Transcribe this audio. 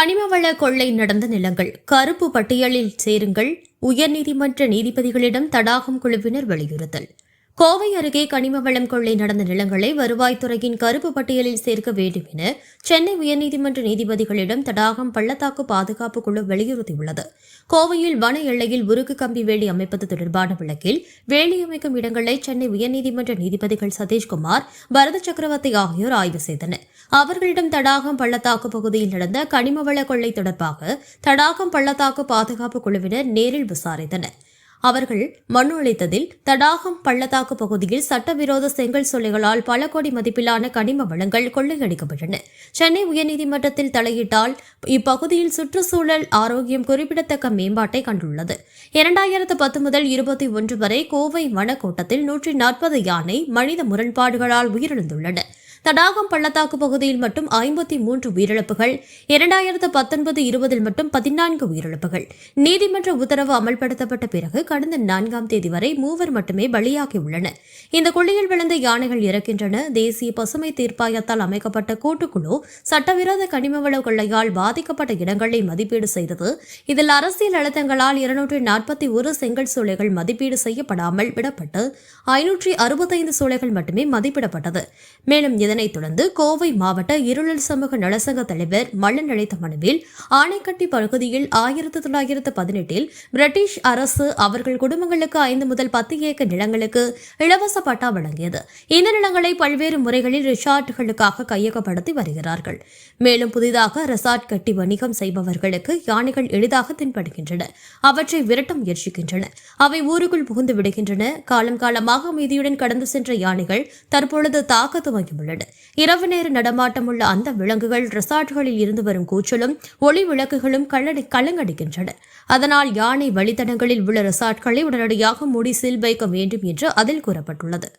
கனிமவள கொள்ளை நடந்த நிலங்கள். கருப்பு பட்டியலில் சேருங்கள். உயர்நீதிமன்ற நீதிபதிகளிடம் தடாகம் குழுவினர் வலியுறுத்தல். கோவை அருகே கனிம வளம் கொள்ளை நடந்த நிலங்களை வருவாய்த்துறையின் கருப்பு பட்டியலில் சேர்க்க வேண்டும் என சென்னை உயர்நீதிமன்ற நீதிபதிகளிடம் தடாகம் பள்ளத்தாக்கு பாதுகாப்பு குழு வலியுறுத்தியுள்ளது. கோவையில் வன எல்லையில் உருக்கு கம்பி வேலி அமைப்பது தொடர்பான வழக்கில் வேலி அமைக்கும் இடங்களை சென்னை உயர்நீதிமன்ற நீதிபதிகள் சதீஷ்குமார் பரத சக்கரவர்த்தி ஆகியோர் ஆய்வு செய்தனர். அவர்களிடம் தடாகம் பள்ளத்தாக்கு பகுதியில் நடந்த கனிமவள கொள்ளை தொடர்பாக தடாகம் பள்ளத்தாக்கு பாதுகாப்பு குழுவினர் நேரில் விசாரித்தனர். அவர்கள் மனு அளித்ததில் தடாகம் பள்ளத்தாக்கு பகுதியில் சட்டவிரோத செங்கல் சொல்லிகளால் பல கோடி மதிப்பிலான கனிம வளங்கள் கொள்ளையடிக்கப்பட்டன. சென்னை உயர்நீதிமன்றத்தில் தலையிட்டால் இப்பகுதியில் சுற்றுச்சூழல் ஆரோக்கியம் குறிப்பிடத்தக்க மேம்பாட்டை கண்டுள்ளது. இரண்டாயிரத்து பத்து முதல் இருபத்தி ஒன்று வரை கோவை வனக்கோட்டத்தில் நூற்றி நாற்பது யானை மனித முரண்பாடுகளால் உயிரிழந்துள்ளன. தடாகம் பள்ளத்தாக்கு பகுதியில் மட்டும் ஐம்பத்தி மூன்று உயிரிழப்புகள் இரண்டாயிரத்து பத்தொன்பது இருபதில் மட்டும் பதினான்கு உயிரிழப்புகள். நீதிமன்ற உத்தரவு அமல்படுத்தப்பட்ட பிறகு கடந்த நான்காம் தேதி வரை மூவர் மட்டுமே பலியாகியுள்ளனர் இந்த குழியில் விழுந்த யானைகள் இறக்கின்றன. தேசிய பசுமை தீர்ப்பாயத்தால் அமைக்கப்பட்ட கூட்டுக்குழு சட்டவிரோத கனிம வள கொள்ளையால் பாதிக்கப்பட்ட இடங்களை மதிப்பீடு செய்தது. இதில் அரசியல் அழுத்தங்களால் இருநூற்றி நாற்பத்தி ஒரு செங்கல் சூளைகள் மதிப்பீடு செய்யப்படாமல் விடப்பட்டு ஐநூற்றி அறுபத்தைந்து சூளைகள் மட்டுமே மதிப்பிடப்பட்டது. மேலும் இதனைத் தொடர்ந்து கோவை மாவட்ட இருளல் சமூக நலசங்க தலைவர் மல்லன் அழைத்த மனுவில் ஆணைக்கட்டி பகுதியில் ஆயிரத்தி தொள்ளாயிரத்து பதினெட்டில் பிரிட்டிஷ் அரசு அவர்கள் குடும்பங்களுக்கு ஐந்து முதல் பத்து ஏக்கர் நிலங்களுக்கு இலவச பட்டா வழங்கியது. இந்த நிலங்களை பல்வேறு முறைகளில் ரிசார்ட்டுகளுக்காக கையகப்படுத்தி வருகிறார்கள். மேலும் புதிதாக ரிசார்ட் கட்டி வணிகம் செய்பவர்களுக்கு யானைகள் எளிதாக தென்படுகின்றன. அவற்றை விரட்ட முயற்சிக்கின்றன. அவை ஊருக்குள் புகுந்து விடுகின்றன. காலம் காலமாக அமைதியுடன் கடந்து சென்ற யானைகள் தற்பொழுது தாக்க துவங்கியுள்ளன இரவு நேர நடமாட்டம் உள்ள அந்த விலங்குகள் ரிசார்ட்களில் இருந்து வரும் கூச்சலும் ஒளி விளக்குகளும் கள்ளடி கலங்கடிக்கின்றன. அதனால் யானை வழித்தடங்களில் உள்ள ரெசார்ட்களை உடனடியாக மூடி சீல் வைக்க வேண்டும் என்று அதில் கூறப்பட்டுள்ளது.